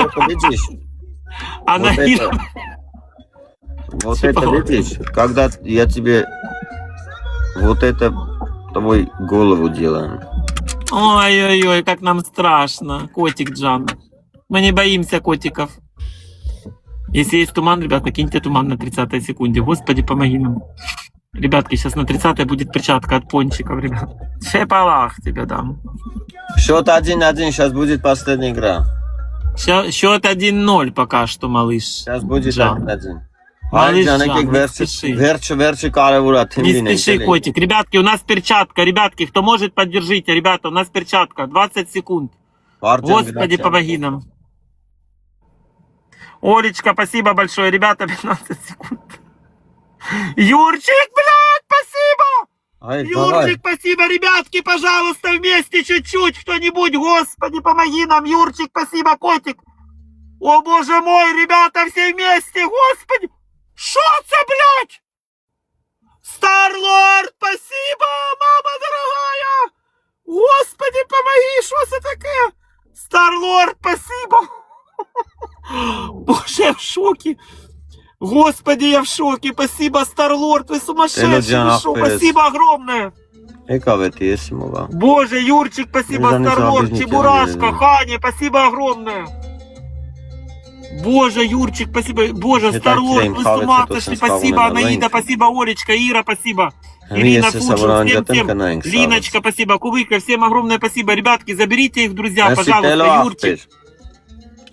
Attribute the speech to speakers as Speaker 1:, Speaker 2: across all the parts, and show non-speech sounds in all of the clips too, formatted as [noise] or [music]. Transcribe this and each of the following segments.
Speaker 1: это видишь?
Speaker 2: А
Speaker 1: Вот
Speaker 2: на
Speaker 1: это, вот это
Speaker 2: вот.
Speaker 1: видишь? Когда я тебе вот это твой голову делаем.
Speaker 2: Ой-ой-ой, как нам страшно. Котик Джан. Мы не боимся котиков. Если есть туман, ребята, киньте туман на 30 секунде. Господи, помоги нам. Ребятки, сейчас на 30 будет перчатка от пончиков, ребят. Шепалах тебе дам.
Speaker 1: Счет 1-1, сейчас будет последняя игра.
Speaker 2: Ща- Счет 1-0 пока что, малыш.
Speaker 1: Сейчас будет
Speaker 2: Жан.
Speaker 1: 1-1.
Speaker 2: Малыш Жан,
Speaker 1: canım
Speaker 2: не
Speaker 1: verçi
Speaker 2: спеши.
Speaker 1: verçi verçi karevura
Speaker 2: Не
Speaker 1: timdine.
Speaker 2: спеши, котик. Ребятки, у нас перчатка. Ребятки, кто может, поддержите. Ребята, у нас перчатка. 20 секунд. Господи, помоги нам. Олечка, спасибо большое. Ребята, 15 секунд. Юрчик, спасибо! Юрчик,
Speaker 1: давай.
Speaker 2: спасибо, ребятки, пожалуйста, вместе чуть-чуть, кто-нибудь, господи, помоги нам, Юрчик, спасибо, котик. О, боже мой, ребята, все вместе, господи. Шо це, блядь? Старлорд, спасибо, мама дорогая. Господи, помоги, що це таке? Старлорд, спасибо. [laughs] Боже, в шоке. Господи, я в шоке. Спасибо, Старлорд, вы сумасшедший. Вы шо? Спасибо огромное.
Speaker 1: Yesim ola.
Speaker 2: Боже, Юрчик, спасибо,
Speaker 1: Ну,
Speaker 2: Старлорд, Чебурашка,
Speaker 1: э,
Speaker 2: Ханя, спасибо огромное. Боже, Юрчик, спасибо. Боже, Старлорд,
Speaker 1: клейм
Speaker 2: вы с ума сошли. Спасибо, Анаида, спасибо, Олечка, Ира, спасибо. Ирина
Speaker 1: savuran
Speaker 2: всем, всем. Линочка, спасибо, Кубыка, всем огромное спасибо. Ребятки, заберите их, друзья, пожалуйста, Юрчик.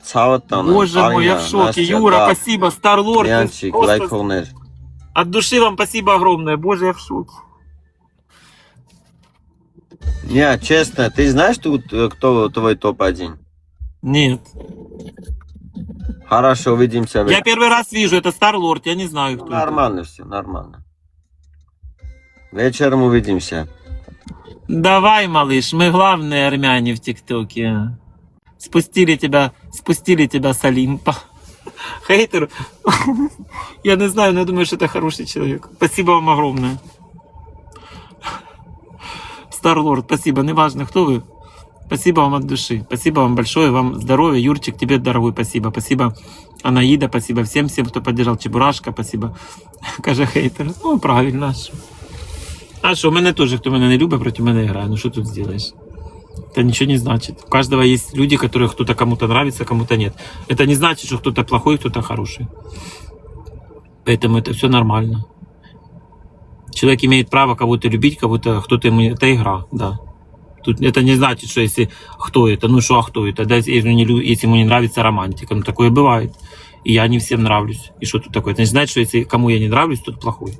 Speaker 1: Sağ
Speaker 2: Боже мой, я в шоке. Юра, спасибо, Старлорд.
Speaker 1: Янчик,
Speaker 2: просто. От души вам спасибо огромное. Боже, я в шоке.
Speaker 1: Не, честно, ты знаешь, тут, э, кто твой топ-1?
Speaker 2: Нет.
Speaker 1: Хорошо, увидимся.
Speaker 2: Я первый раз вижу, это Старлорд, я не знаю, кто это.
Speaker 1: Нормально все, нормально. Вечером увидимся.
Speaker 2: Давай, малыш, мы главные армяне в ТикТоке. Спустили тебя, спустили тебя с Олимпа. Хейтер, я не знаю, но я думаю, что это хороший человек. Спасибо вам огромное. Старлорд, спасибо, неважно, кто вы. Спасибо вам от души. Спасибо вам большое, вам здоровья. Юрчик, тебе, дорогой, спасибо. Спасибо, Анаида, спасибо всем, всем, кто поддержал. Чебурашка, спасибо. [laughs] Каже хейтер. Ну, правильно. а що? А мене теж, хто мене не любить, проти мене грає. Ну що тут сделаешь? Это ничего не значит. У каждого есть люди, которые кто-то кому-то нравится, кому-то нет. Это не значит, что кто-то плохой, кто-то хороший. Поэтому это все нормально. Человек имеет право кого-то любить, кого-то, кто-то ему... Это игра, да. Тут это не значит, что если кто это, ну что, а кто это, да, если, не, если ему не нравится романтика, ну такое бывает. И я не всем нравлюсь. И что тут такое? Это не значит, что если кому я не нравлюсь, тот плохой.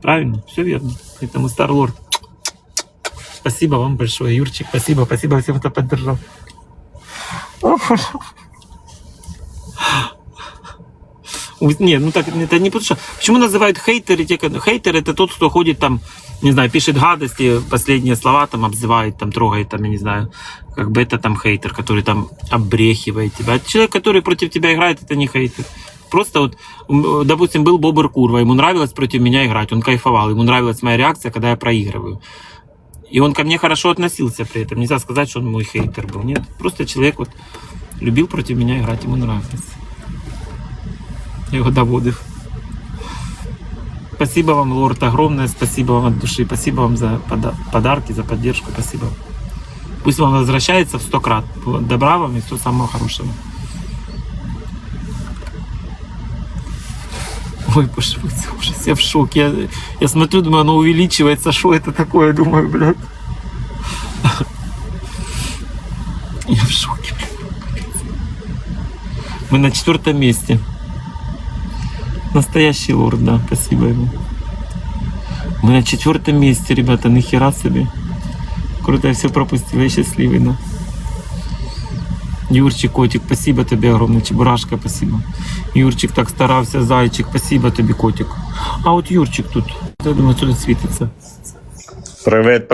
Speaker 2: Правильно? Все верно. Поэтому Старлорд. Спасибо вам большое, Юрчик. Спасибо, спасибо всем, кто поддержал. Не, ну так, это не потому что... Почему называют хейтеры? Те, хейтер это тот, кто ходит там, не знаю, пишет гадости, последние слова там обзывает, там трогает, там, я не знаю, как бы это там хейтер, который там обрехивает тебя. А человек, который против тебя играет, это не хейтер. Просто вот, допустим, был Бобер Курва, ему нравилось против меня играть, он кайфовал, ему нравилась моя реакция, когда я проигрываю. И он ко мне хорошо относился при этом. Нельзя сказать, что он мой хейтер был. Нет, просто человек вот любил против меня играть, ему нравилось. Его доводив. Спасибо вам, лорд, огромное. Спасибо вам от души. Спасибо вам за пода- подарки, за поддержку. Спасибо. Пусть вам возвращается в сто крат. Добра вам и всего самого хорошего. Ой, боже мой, ужас, я в шоке. Я, я смотрю, думаю, оно увеличивается. Что это такое? Думаю, блядь. [laughs] Я в шоке, блядь. Мы на четвертом месте. Настоящий лорд, да, спасибо ему. Мы на четвертом месте, ребята, нахера себе. Круто, я все пропустил, я счастливый, да. Юрчик, котик, спасибо тобі огромне, Чебурашка, спасибо. Юрчик так старався, зайчик, спасибо тобі, котик. А от Юрчик тут, я думаю, тут світиться.
Speaker 3: Привет,